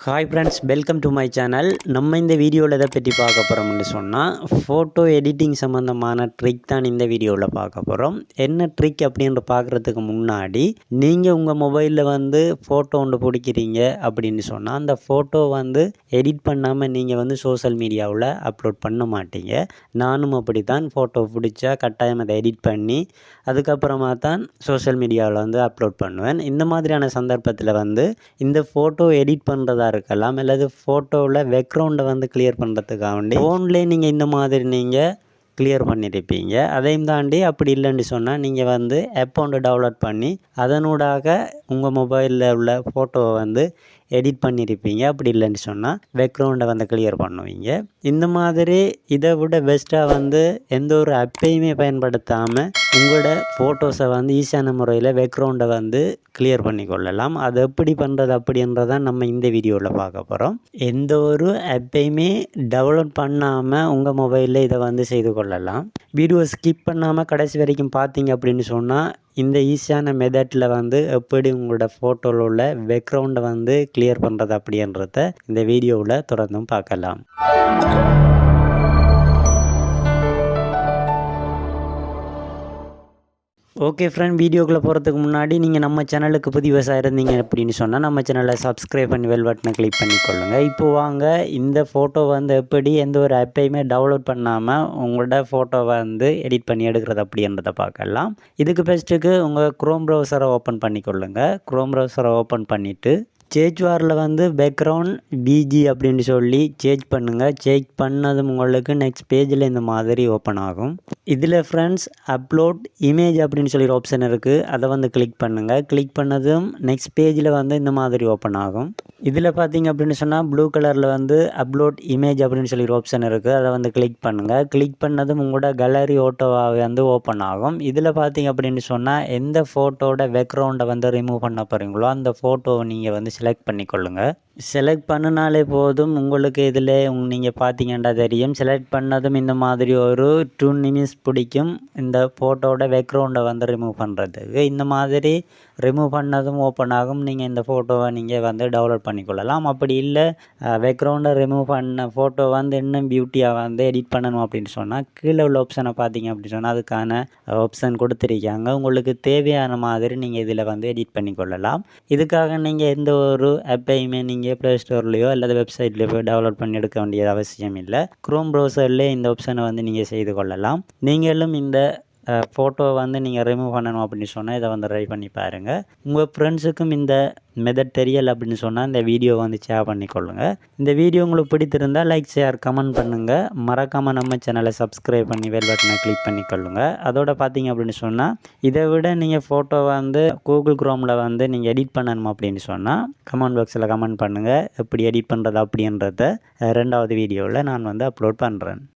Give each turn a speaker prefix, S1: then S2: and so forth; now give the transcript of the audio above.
S1: Hi friends welcome to my channel நம்ம இந்த வீடியோவில் எதை பற்றி பார்க்க போகிறோம்னு சொன்னால் ஃபோட்டோ எடிட்டிங் சம்மந்தமான ட்ரிக் தான் இந்த வீடியோவில் பார்க்க போகிறோம் என்ன ட்ரிக் அப்படின்ற பார்க்குறதுக்கு முன்னாடி நீங்கள் உங்கள் மொபைலில் வந்து ஃபோட்டோ ஒன்று பிடிக்கிறீங்க அப்படின்னு சொன்னால் அந்த ஃபோட்டோ வந்து எடிட் பண்ணாமல் நீங்கள் வந்து சோஷியல் மீடியாவில் அப்லோட் பண்ண மாட்டீங்க. நானும் அப்படி தான் ஃபோட்டோ பிடிச்சா கட்டாயம் அதை எடிட் பண்ணி அதுக்கப்புறமா தான் சோஷியல் மீடியாவில் வந்து அப்லோட் பண்ணுவேன். இந்த மாதிரியான சந்தர்ப்பத்தில் வந்து இந்த ஃபோட்டோ எடிட் பண்ணுறதா இருக்கலாம் அல்லது ஃபோட்டோவில் பேக்ரவுண்டை வந்து கிளியர் பண்ணுறதுக்காக வேண்டி ஃபோன்லேயே நீங்கள் இந்த மாதிரி நீங்கள் கிளியர் பண்ணியிருப்பீங்க அதையும் தாண்டி அப்படி இல்லைன்னு சொன்னால் நீங்கள் வந்து அக்கௌண்ட்டு டவுன்லோட் பண்ணி அதனூடாக உங்கள் மொபைலில் உள்ள ஃபோட்டோவை வந்து எடிட் பண்ணியிருப்பீங்க அப்படி இல்லைன்னு சொன்னால் பேக்ரவுண்டை வந்து கிளியர் பண்ணுவீங்க. இந்த மாதிரி இதை விட பெஸ்ட்டாக வந்து எந்த ஒரு அப்பையுமே பயன்படுத்தாமல் உங்களோட ஃபோட்டோஸை வந்து ஈஸியான முறையில் பேக்ரவுண்டை வந்து கிளியர் பண்ணி கொள்ளலாம். அது எப்படி பண்ணுறது அப்படின்றதான் நம்ம இந்த வீடியோவில் பார்க்க போகிறோம் எந்த ஒரு ஆப்பையுமே டவுன்லோட் பண்ணாமல் உங்கள் மொபைலில் இதை வந்து செய்து கொள்ளலாம். வீடியோ ஸ்கிப் பண்ணாமல் கடைசி வரைக்கும் பார்த்தீங்க அப்படின்னு சொன்னால் இந்த ஈஸியான மெத்தடில் வந்து எப்படி உங்களோட ஃபோட்டோவில் உள்ள பேக்ரவுண்டை வந்து கிளியர் பண்ணுறது அப்படின்றத இந்த வீடியோவில் தொடர்ந்தும் பார்க்கலாம். ஓகே ஃப்ரெண்ட் வீடியோக்குள்ளே போகிறதுக்கு முன்னாடி நீங்கள் நம்ம சேனலுக்கு புதிவசாக இருந்தீங்க அப்படின்னு சொன்னால் நம்ம சேனலை சப்ஸ்கிரைப் பண்ணி வெல் பட்டனை கிளிக் பண்ணிக்கொள்ளுங்க. இப்போ வாங்க இந்த ஃபோட்டோ வந்து எப்படி எந்த ஒரு ஆப்பையுமே டவுன்லோட் பண்ணாமல் உங்களோட ஃபோட்டோவை வந்து எடிட் பண்ணி எடுக்கிறது அப்படின்றத பார்க்கலாம். இதுக்கு பெஸ்ட்டுக்கு உங்கள் க்ரோம் ப்ரௌசரை ஓப்பன் பண்ணிக்கொள்ளுங்கள் க்ரோம் ப்ரௌசரை ஓப்பன் பண்ணிவிட்டு சேஜ் வாரில் வந்து பேக்ரவுண்ட் பிஜி அப்படின்னு சொல்லி சேஞ்ச் பண்ணுங்கள் சேஞ்ச் பண்ணதும் உங்களுக்கு நெக்ஸ்ட் பேஜில் இந்த மாதிரி ஓப்பன் ஆகும். இதில் ஃப்ரெண்ட்ஸ் அப்லோட் இமேஜ் அப்படின்னு சொல்லி ஒரு ஆப்ஷன் இருக்குது அதை வந்து கிளிக் பண்ணுங்கள் கிளிக் பண்ணதும் நெக்ஸ்ட் பேஜில் வந்து இந்த மாதிரி ஓப்பன் ஆகும். இதில் பார்த்தீங்க அப்படின்னு சொன்னால் ப்ளூ கலரில் வந்து அப்லோட் இமேஜ் அப்படின்னு சொல்லி ஒரு ஆப்ஷன் இருக்குது. அதை வந்து கிளிக் பண்ணுங்கள் கிளிக் பண்ணதும் உங்களோட கேலரி ஓட்டோவாக வந்து ஓப்பன் ஆகும். இதில் பார்த்தீங்க அப்படின்னு சொன்னால் எந்த ஃபோட்டோட பேக்ரவுண்டை வந்து ரிமூவ் பண்ண போகிறீங்களோ அந்த ஃபோட்டோவை நீங்கள் வந்து செலக்ட் பண்ணிக்கொள்ளுங்கள் செலக்ட் பண்ணினாலே போதும். உங்களுக்கு இதில் நீங்கள் பார்த்தீங்கன்னா தெரியும். செலக்ட் பண்ணதும் இந்த மாதிரி ஒரு டூ நிமிஷ் பிடிக்கும். இந்த ஃபோட்டோட பேக்ரவுண்டை வந்து ரிமூவ் பண்ணுறதுக்கு இந்த மாதிரி ரிமூவ் பண்ணதும் ஓப்பன் ஆகும். நீங்கள் இந்த ஃபோட்டோவை நீங்கள் வந்து டவுன்லோட் பண்ணிக்கொள்ளலாம். அப்படி இல்லை பேக்ரவுண்டை ரிமூவ் பண்ண ஃபோட்டோ வந்து இன்னும் பியூட்டியாக வந்து எடிட் பண்ணணும் அப்படின்னு சொன்னால் கீழே உள்ள ஆப்ஷனை பார்த்தீங்க அப்படின்னு சொன்னால் அதுக்கான ஆப்ஷன் கொடுத்துருக்காங்க. உங்களுக்கு தேவையான மாதிரி நீங்கள் இதில் வந்து எடிட் பண்ணிக்கொள்ளலாம். இதுக்காக நீங்கள் எந்த ஒரு ஆப்பையுமே நீங்கள் ப்ளே ஸ்டோர்லேயோ அல்லது வெப்சைட்லேயோ போய் டவுன்லோட் பண்ணி எடுக்க வேண்டியது அவசியம் இல்லை க்ரோம் ப்ரௌசர்லேயே இந்த ஆப்ஷனை வந்து நீங்கள் செய்து கொள்ளலாம். நீங்களும் இந்த ஃபோட்டோ வந்து நீங்கள் ரிமூவ் பண்ணணும் அப்படின்னு சொன்னால் இதை வந்து ட்ரை பண்ணி பாருங்கள் உங்கள் ஃப்ரெண்ட்ஸுக்கும் இந்த மெதட் தெரியலை அப்படின்னு சொன்னால் இந்த வீடியோ வந்து ஷேர் பண்ணிக்கொள்ளுங்கள் இந்த வீடியோ உங்களுக்கு பிடித்திருந்தால் லைக் ஷேர் கமெண்ட் பண்ணுங்கள் மறக்காமல் நம்ம சேனலை சப்ஸ்கிரைப் பண்ணி வெல் பட்டனை கிளிக் பண்ணிக்கொள்ளுங்கள் அதோட பார்த்தீங்க அப்படின்னு சொன்னால் இதை விட நீங்கள் ஃபோட்டோ வந்து கூகுள் க்ரோமில் வந்து நீங்கள் எடிட் பண்ணணும் அப்படின்னு சொன்னால் கமெண்ட் பாக்ஸில் கமெண்ட் பண்ணுங்கள் எப்படி எடிட் பண்ணுறது அப்படின்றத ரெண்டாவது வீடியோவில் நான் வந்து அப்லோட் பண்ணுறேன்